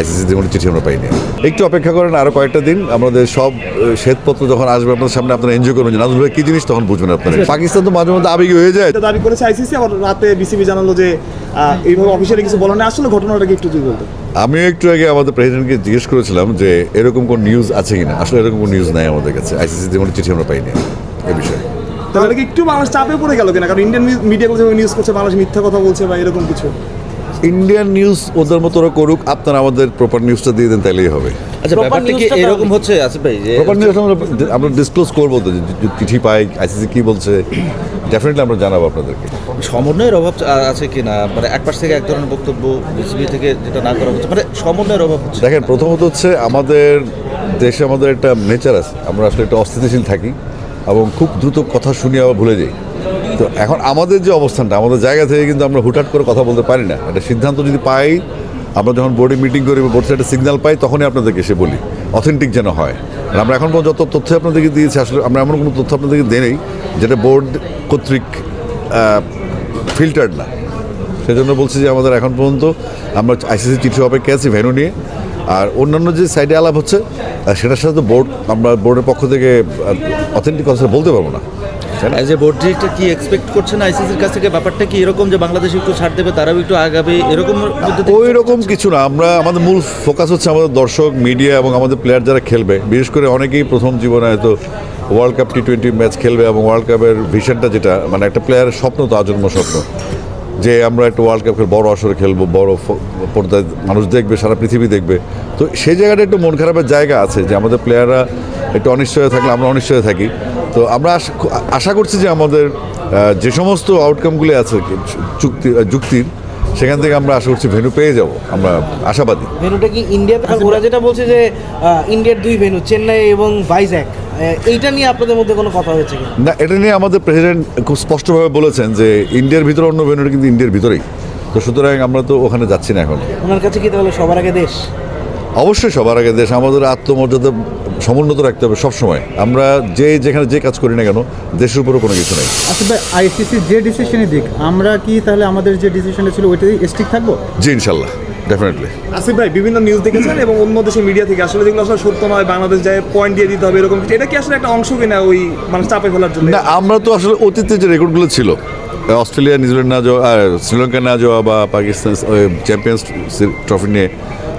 আইসিসিতে কোনো চিঠি আমরা পাইনি। একটু অপেক্ষা করেন আরও কয়েকটা দিন আমাদের সব শ্বেতপত্র যখন আসবে আপনাদের সামনে আপনারা এনজয় করবেন। যে নাজুল ভাই কী জিনিস তখন বুঝবেন আপনারা? পাকিস্তান তো মাঝে মধ্যে আবেগী হয়ে যায়। দাবি করেছে আইসিসি আবার রাতে বিসিবি জানালো যে এইভাবে অফিসিয়ালি কিছু বলা নেই। আসলে ঘটনাটাকে একটু যদি বলতো আমিও একটু আগে আমাদের প্রেসিডেন্টকে জিজ্ঞেস করেছিলাম যে এরকম কোন নিউজ আছে কিনা? আসলে এরকম কোনো নিউজ নাই আমাদের কাছে। আইসিসিতে কোনো চিঠি আমরা পাইনি এ বিষয়ে। তাহলে কি একটু বাংলাদেশ চাপে পড়ে গেল কিনা? কারণ ইন্ডিয়ান মিডিয়াগুলো যেভাবে নিউজ করছে বাংলাদেশ মিথ্যা কথা বলছে বা এরকম কিছু। ইন্ডিয়ান নিউজ ওদের মতো ওরা করুক আপনারা আমাদের প্রপার নিউজটা দিয়ে দেন তাহলেই হবে। আচ্ছা ব্যাপারটা কি এরকম হচ্ছে আসিফ ভাই যে প্রপার নিউজ আমরা আমরা ডিসক্লোজ করব তো চিঠি পাই আইসিসি কী বলছে ডেফিনেটলি আমরা জানাব আপনাদেরকে। সমন্বয়ের অভাব আছে কিনা মানে এক পাশ থেকে এক ধরনের বক্তব্য বিসিবি থেকে যেটা না করা হচ্ছে মানে সমন্বয়ের অভাব হচ্ছে। দেখেন প্রথমত হচ্ছে আমাদের দেশে আমাদের একটা নেচার আছে। আমরা আসলে একটা অস্থিতিশীল থাকি এবং খুব দ্রুত কথা শুনে আবার ভুলে যাই। তো এখন আমাদের যে অবস্থানটা, আমাদের জায়গা থেকে কিন্তু আমরা হুটহাট করে কথা বলতে পারি না। একটা সিদ্ধান্ত যদি পাই, আমরা যখন বোর্ডে মিটিং করি বোর্ড থেকে একটা সিগন্যাল পাই, তখনই আপনাদেরকে এসে বলি অথেন্টিক যেন হয়। আমরা এখন পর্যন্ত যত তথ্য আপনাদেরকে দিয়েছি, আসলে আমরা এমন কোনো তথ্য আপনাদেরকে দিই যেটা বোর্ড কর্তৃক ফিল্টার্ড না। সেজন্য বলছি যে আমাদের এখন পর্যন্ত আমরা আইসিসি চিঠি অপেক্ষা আছি ভেনু নিয়ে। আর অন্যান্য যে সাইডে আলাপ হচ্ছে সেটার সাথে তো বোর্ড আমরা বোর্ডের পক্ষ থেকে অথেন্টিক কথা বলতে পারব না? অ্যাজ এ বোর্ড ডিরেক্টর কি এক্সপেক্ট করছেন আইসিসির কাছ থেকে? ব্যাপারটা কি এরকম যে বাংলাদেশ একটু ছাড় দেবে তারাও একটু আগাবে? এরকম ওই রকম কিছু না। আমরা আমাদের মূল ফোকাস হচ্ছে আমাদের দর্শক মিডিয়া এবং আমাদের প্লেয়ার যারা খেলবে। বিশেষ করে অনেকেই প্রথম জীবনে হয়তো world cup T twenty match খেলবে এবং ওয়ার্ল্ড কাপের ভিশনটা যেটা মানে একটা প্লেয়ারের স্বপ্ন তো আজন্ম স্বপ্ন। যে আমরা একটা ওয়ার্ল্ড কাপের বড় আসরে খেলব, বড় পর্দায় মানুষ দেখবে, সারা পৃথিবী দেখবে। তো সেই জায়গাটা একটু মন খারাপের জায়গা আছে যে আমাদের প্লেয়াররা একটু অনিশ্চয় থাকলে আমরা অনিশ্চয় থাকি। তো আমরা আশা- করছি যে আমাদের যে সমস্ত আউটকামগুলি আছে চুক্তি যুক্তির, সেখান থেকে আমরা আশা করছি ভেনু পেয়ে যাব। আমরা আশাবাদী। ভেনুটা কি ইন্ডিয়াতে ওরা যেটা বলছে যে ইন্ডিয়ার দুই ভেনু চেন্নাই এবং ভাইজ্যাক এইটা নিয়ে আপনাদের মধ্যে কোনো কথা হয়েছে কি না এটা নিয়ে আমাদের প্রেসিডেন্ট খুব স্পষ্টভাবে বলেছেন যে ইন্ডিয়ার ভিতরে অন্য ভেনুটা কিন্তু ইন্ডিয়ার ভিতরেই। তো সুতরাং আমরা তো ওখানে যাচ্ছি না এখন। ওনার কাছে কি তাহলে সবার আগে দেশ? অবশ্যই সবার আগে দেশ। আমাদের আত্মমর্যাদা সমুন্নত রাখতে হবে সবসময়। আমরা যে যেখানে যে কাজ করি না কেন দেশের উপরও কোনো কিছু নেই। আচ্ছা ভাই আইসিসি যে ডিসিশনই দিক আমরা কি তাহলে আমাদের যে ডিসিশনটা ছিল ওইটাই স্টিক থাকব? জি ইনশাল্লাহ। ডেফিনেটলি আসিফ ভাই বিভিন্ন নিউজ দেখেছেন এবং অন্য দেশের মিডিয়া থেকে আসলে যেগুলো আসলে সত্য নয় বাংলাদেশ যায় পয়েন্ট দিয়ে দিতে হবে এরকম কিছু। এটা কি আসলে একটা অংশ কিনা ওই মানে চাপে ফেলার জন্য? না আমরা তো আসলে অতীতে যে রেকর্ডগুলো ছিল অস্ট্রেলিয়া নিউজিল্যান্ড না যাওয়া আর শ্রীলঙ্কা না যাওয়া বা পাকিস্তান চ্যাম্পিয়ন্স ট্রফি নিয়ে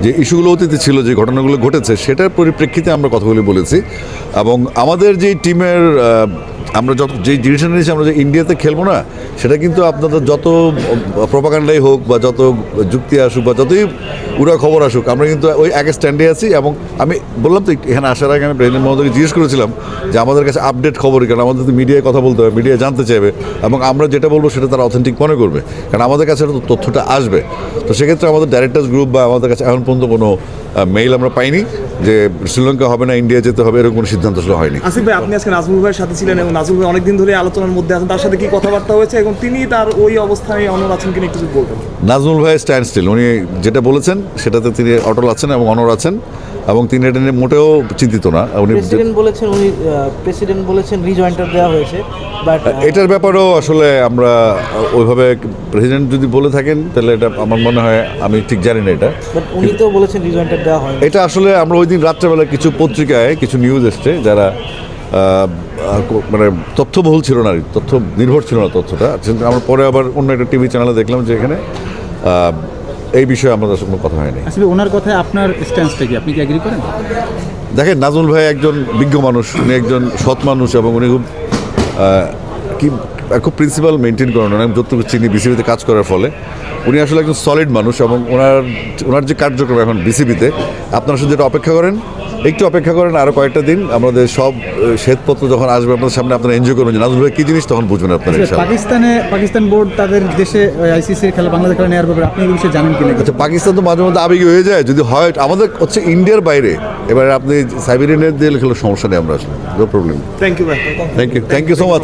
যে ইস্যুগুলো অতীতে ছিল যে ঘটনাগুলো ঘটেছে সেটার পরিপ্রেক্ষিতে আমরা কথাগুলি বলেছি। এবং আমাদের যে টিমের আমরা যত যে ডিসিশন নিয়েছি আমরা যে ইন্ডিয়াতে খেলব না সেটা কিন্তু আপনাদের যত প্রপাকাণ্ডাই হোক বা যত যুক্তি আসুক বা যতই উড়া খবর আসুক, আমরা কিন্তু ওই এক স্ট্যান্ডে আছি এবং আমি বললাম তো এখানে আসার আগে আমি প্রেসিডেন্ট মহোদয়কে জিজ্ঞেস করেছিলাম যে আমাদের কাছে আপডেট খবর কারণ আমাদের তো মিডিয়ায় কথা বলতে হবে, মিডিয়া জানতে চাইবে এবং আমরা যেটা বলব সেটা তারা অথেন্টিক মনে করবে। কারণ আমাদের কাছে তো তথ্যটা আসবে। তো সেক্ষেত্রে আমাদের ডাইরেক্টার্স গ্রুপ বা আমাদের কাছে এখন পর্যন্ত কোনো মেইল আমরা পাইনি যে শ্রীলঙ্কা হবে না, ইন্ডিয়া যেতে হবে, এরকম কোনো সিদ্ধান্ত হয়নি। আসিফ ভাই, আপনি আজকে নাজমুল ভাইয়ের সাথে ছিলেন এবং নাজমুল ভাই অনেকদিন ধরে আলোচনার মধ্যে আছেন, তার সাথে কি কথাবার্তা হয়েছে এবং তিনি তার ওই অবস্থায় অনর আছেন কিনা একটু যদি বলতেন। নাজমুল ভাই স্ট্যান্ড স্টিল উনি যেটা বলেছেন সেটাতে তিনি অটল আছেন এবং অনর আছেন এবং তিনি এটা নিয়ে মোটেও চিন্তিত না। উনি প্রেসিডেন্ট বলেছেন উনি প্রেসিডেন্ট বলেছেন রিজয়েন্টার দেওয়া হয়েছে বাট এটার ব্যাপারেও আসলে আমরা ওইভাবে প্রেসিডেন্ট যদি বলে থাকেন তাহলে এটা আমার মনে হয় আমি ঠিক জানি না এটা। বাট উনি তো বলেছেন রিজয়েন্টার দেওয়া হয় এটা আসলে আমরা ওই দিন রাত্রেবেলা কিছু পত্রিকায় কিছু নিউজ এসছে যারা মানে তথ্যবহুল ছিল না তথ্য নির্ভর ছিল না তথ্যটা। আমরা পরে আবার অন্য একটা টিভি চ্যানেলে দেখলাম যে এখানে এই বিষয়ে আমাদের কোনো কথা হয়নি। আসলে ওনার কথায় আপনার স্ট্যান্সটা কি? আপনি কি এগ্রি করেন? দেখেন নাজমুল ভাই একজন বিজ্ঞ মানুষ উনি একজন সৎ মানুষ এবং উনি খুব কি খুব প্রিন্সিপাল মেনটেন করেন। অনেক যতটুকু চিনি বিসিবিতে কাজ করার ফলে। উনি আসলে একজন সলিড মানুষ এবং ওনার ওনার যে কার্যক্রম এখন বিসিবিতে আপনারা শুধু যেটা অপেক্ষা করেন একটু অপেক্ষা করেন আরও কয়েকটা দিন। আমাদের সব শ্বেতপত্র যখন আসবে আপনাদের সামনে আপনারা এনজয় করবেন। যে নাজমুল ভাই কী জিনিস তখন বুঝবেন আপনারা পাকিস্তানে পাকিস্তান বোর্ড তাদের দেশে আইসিসির খেলা বাংলাদেশ খেলা নেওয়ার ব্যাপারে আপনি এই বিষয়ে জানেন কিনা? আচ্ছা পাকিস্তান তো মাঝে মধ্যে আবেগী হয়ে যায়। যদি হয় আমাদের হচ্ছে ইন্ডিয়ার বাইরে এবারে আপনি সাইবেরিয়ানের দিয়ে খেলে সমস্যা নেই আমরা আসলে নো প্রবলেম থ্যাংক ইউ ভাই। Thank you thank you so much